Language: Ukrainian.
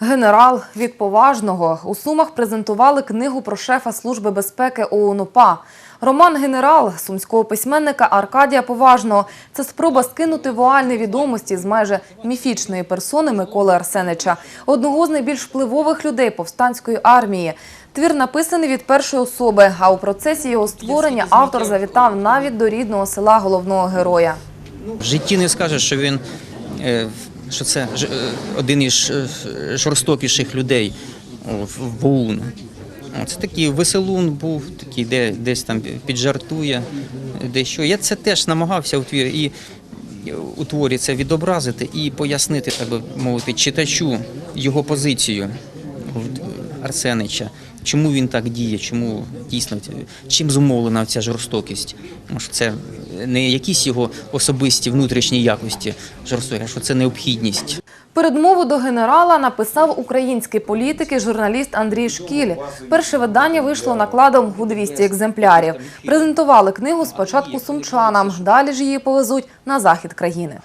Генерал від поважного у Сумах презентували книгу про шефа служби безпеки ООН УПА. Роман Генерал сумського письменника Аркадія Поважного це спроба скинути вуальні відомості з майже міфічної персони Миколи Арсенича, одного з найбільш впливових людей повстанської армії. Твір написаний від першої особи, а у процесі його створення автор завітав навіть до рідного села головного героя. В житті не скажеш, що він е, що це е, один із е, жорстокіших людей в в ОУН. Це такий веселун був, такий, де десь там піджартує, дещо. Я це теж намагався у твір і у творі це відобразити і пояснити, так би мовити, читачу його позицію Арсенича. Чому він так діє, чому дійсно чим зумовлена ця жорстокість? Тому це не якісь його особисті внутрішні якості жорстокі, а що це необхідність. Передмову до генерала написав український політик і журналіст Андрій Шкіль. Перше видання вийшло накладом у 200 екземплярів. Презентували книгу спочатку сумчанам, далі ж її повезуть на захід країни.